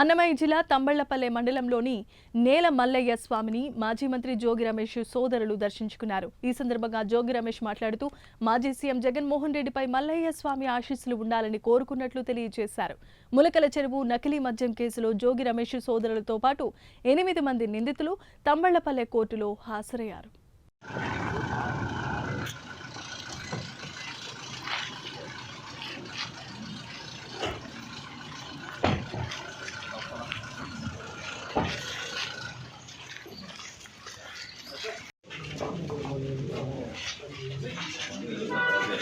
అన్నమయ్య జిల్లా తంబళ్ళపల్లె మండలంలోని నేల మల్లయ్య స్వామిని మాజీ మంత్రి జోగి రమేష్ సోదరులు దర్శించుకున్నారు. ఈ సందర్భంగా జోగి రమేష్ మాట్లాడుతూ మాజీ సీఎం జగన్మోహన్ రెడ్డిపై మల్లయ్య స్వామి ఆశీస్సులు ఉండాలని కోరుకున్నట్లు తెలియజేశారు. ములకల చెరువు నకిలీ మద్యం కేసులో జోగి రమేష్ సోదరులతో పాటు ఎనిమిది మంది నిందితులు తంబళ్ళపల్లె కోర్టులో హాజరయ్యారు.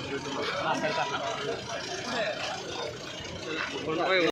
すごいよ。